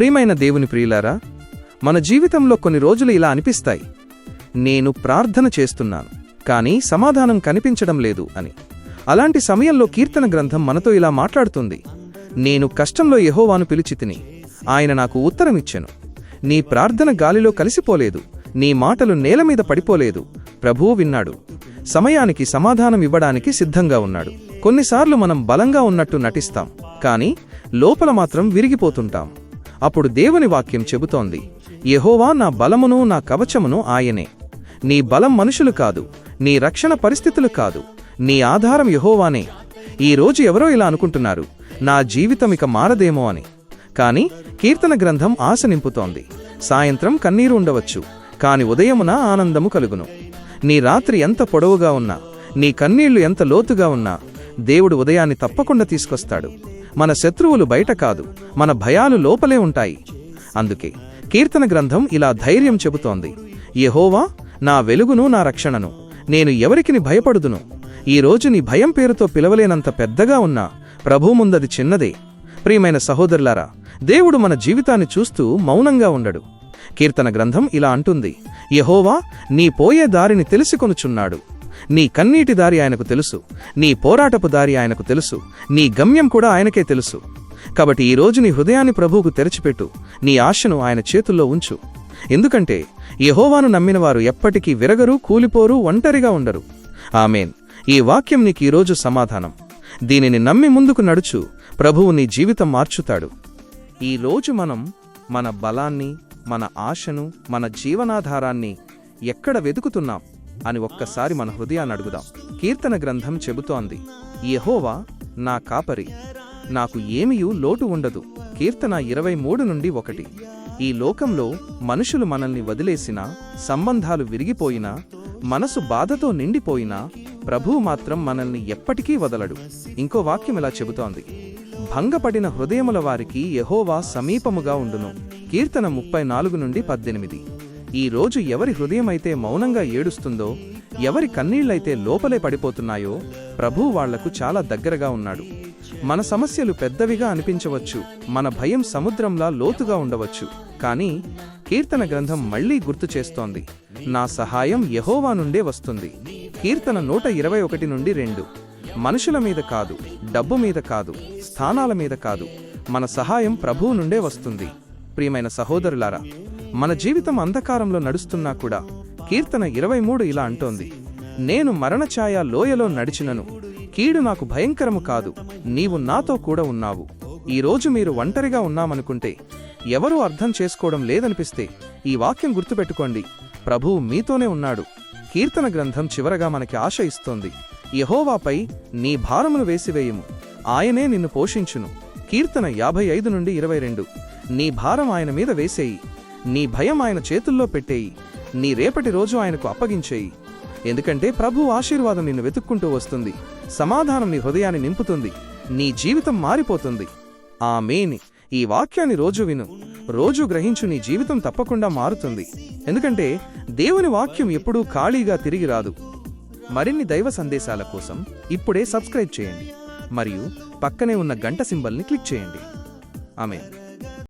ప్రియమైన దేవుని ప్రియులారా మన జీవితంలో కొన్ని రోజులు ఇలా అనిపిస్తాయి. నేను ప్రార్థన చేస్తున్నాను కానీ సమాధానం కనిపించడం లేదు అని. అలాంటి సమయంలో కీర్తన గ్రంథం మనతో ఇలా మాట్లాడుతుంది. నేను కష్టంలో యెహోవాను పిలిచితిని ఆయన నాకు ఉత్తరమిచ్చెను నీ ప్రార్థన గాలిలో కలిసిపోలేదు నీ మాటలు నేల మీద పడిపోలేదు ప్రభువు విన్నాడు. సమయానికి సమాధానం ఇవ్వడానికి సిద్ధంగా ఉన్నాడు. కొన్నిసార్లు మనం బలంగా ఉన్నట్టు నటిస్తాం కానీ లోపల మాత్రం విరిగిపోతుంటాం. అప్పుడు దేవుని వాక్యం చెబుతోంది. యహోవా నా బలమును నా కవచమును ఆయనే. నీ బలం మనుషులు కాదు నీ రక్షణ పరిస్థితులు కాదు నీ ఆధారం యహోవానే. ఈ రోజు ఎవరో ఇలా అనుకుంటున్నారు నా జీవితం ఇక మారదేమో అని. కాని కీర్తన గ్రంథం ఆశ నింపుతోంది. సాయంత్రం కన్నీరు ఉండవచ్చు కాని ఉదయమున ఆనందము కలుగును. నీ రాత్రి ఎంత పొడవుగా ఉన్నా నీ కన్నీళ్ళు ఎంత లోతుగా ఉన్నా దేవుడు ఉదయాన్ని తప్పకుండా తీసుకొస్తాడు. మన శత్రువులు బయట కాదు మన భయాలు లోపలే ఉంటాయి. అందుకే కీర్తన గ్రంథం ఇలా ధైర్యం చెబుతోంది. యహోవా నా వెలుగును నా రక్షణను నేను ఎవరికిని భయపడుదును? ఈ నీ భయం పేరుతో పిలవలేనంత పెద్దగా ఉన్నా ప్రభు ముందది చిన్నదే. ప్రియమైన సహోదరులారా దేవుడు మన జీవితాన్ని చూస్తూ మౌనంగా ఉండడు. కీర్తన గ్రంథం ఇలా అంటుంది. యహోవా నీ పోయే దారిని తెలుసుకొనుచున్నాడు. నీ కన్నీటి దారి ఆయనకు తెలుసు. నీ పోరాటపు దారి ఆయనకు తెలుసు. నీ గమ్యం కూడా ఆయనకే తెలుసు. కాబట్టి ఈ నీ హృదయాన్ని ప్రభువుకు తెరచిపెట్టు. నీ ఆశను ఆయన చేతుల్లో ఉంచు. ఎందుకంటే యెహోవాను నమ్మినవారు ఎప్పటికీ విరగరు కూలిపోరు ఒంటరిగా ఉండరు. ఆమెన్. ఈ వాక్యం నీకు ఈరోజు సమాధానం. దీనిని నమ్మి ముందుకు నడుచు. ప్రభువు నీ జీవితం మార్చుతాడు. ఈ రోజు మనం మన బలాన్ని మన ఆశను మన జీవనాధారాన్ని ఎక్కడ వెతుకుతున్నాం? అని ఒక్కసారి మన హృదయాన్ని అడుగుదాం. కీర్తన గ్రంథం చెబుతోంది యహోవా నా కాపరి నాకు ఏమియూ లోటు ఉండదు. కీర్తన ఇరవై మూడు నుండి ఒకటి. ఈ లోకంలో మనుషులు మనల్ని వదిలేసినా సంబంధాలు విరిగిపోయినా మనసు బాధతో నిండిపోయినా ప్రభువు మాత్రం మనల్ని ఎప్పటికీ వదలడు. ఇంకో వాక్యం ఇలా చెబుతోంది భంగపడిన హృదయముల వారికి యహోవా సమీపముగా ఉండును. కీర్తన ముప్పై నాలుగు నుండి పద్దెనిమిది. ఈ రోజు ఎవరి హృదయమైతే మౌనంగా ఏడుస్తుందో ఎవరి కన్నీళ్ళైతే లోపలే పడిపోతున్నాయో ప్రభు వాళ్ళకు చాలా దగ్గరగా ఉన్నాడు. మన సమస్యలు పెద్దవిగా అనిపించవచ్చు మన భయం సముద్రంలా లోతుగా ఉండవచ్చు. కానీ కీర్తన గ్రంథం మళ్ళీ గుర్తు చేస్తోంది. నా సహాయం యహోవా నుండే వస్తుంది. కీర్తన నూట ఇరవై ఒకటి నుండి రెండు. మనుషుల మీద కాదు డబ్బు మీద కాదు స్థానాల మీద కాదు. మన సహాయం ప్రభువు నుండే వస్తుంది. ప్రియమైన సహోదరులారా మన జీవితం అంధకారంలో నడుస్తున్నా కూడా కీర్తన ఇరవై మూడు ఇలా అంటోంది. నేను మరణఛాయ లోయలో నడిచినను. కీడు నాకు భయంకరము కాదు. నీవు నాతో కూడా ఉన్నావు. ఈ రోజు మీరు ఒంటరిగా ఉన్నామనుకుంటే ఎవరూ అర్థం చేసుకోవడం లేదనిపిస్తే ఈ వాక్యం గుర్తుపెట్టుకోండి. ప్రభువు మీతోనే ఉన్నాడు. కీర్తన గ్రంథం చివరగా మనకి ఆశ ఇస్తోంది. యహోవాపై నీ భారమును వేసివేయుము. ఆయనే నిన్ను పోషించును. కీర్తన యాభై ఐదు నుండి ఇరవై రెండు. నీ భారం ఆయన మీద వేసేయి. నీ భయం ఆయన చేతుల్లో పెట్టేయి. నీ రేపటి రోజు ఆయనకు అప్పగించేయి. ఎందుకంటే ప్రభు ఆశీర్వాదం నిన్ను వెతుక్కుంటూ వస్తుంది. సమాధానం నీ హృదయాన్ని నింపుతుంది. నీ జీవితం మారిపోతుంది. ఆ మేని ఈ వాక్యాన్ని రోజు విను. రోజు గ్రహించు నీ జీవితం తప్పకుండా మారుతుంది. ఎందుకంటే దేవుని వాక్యం ఎప్పుడూ ఖాళీగా తిరిగి రాదు. మరిన్ని దైవ సందేశాల కోసం ఇప్పుడే సబ్స్క్రైబ్ చేయండి. మరియు పక్కనే ఉన్న గంట సింబల్ని క్లిక్ చేయండి. ఆమె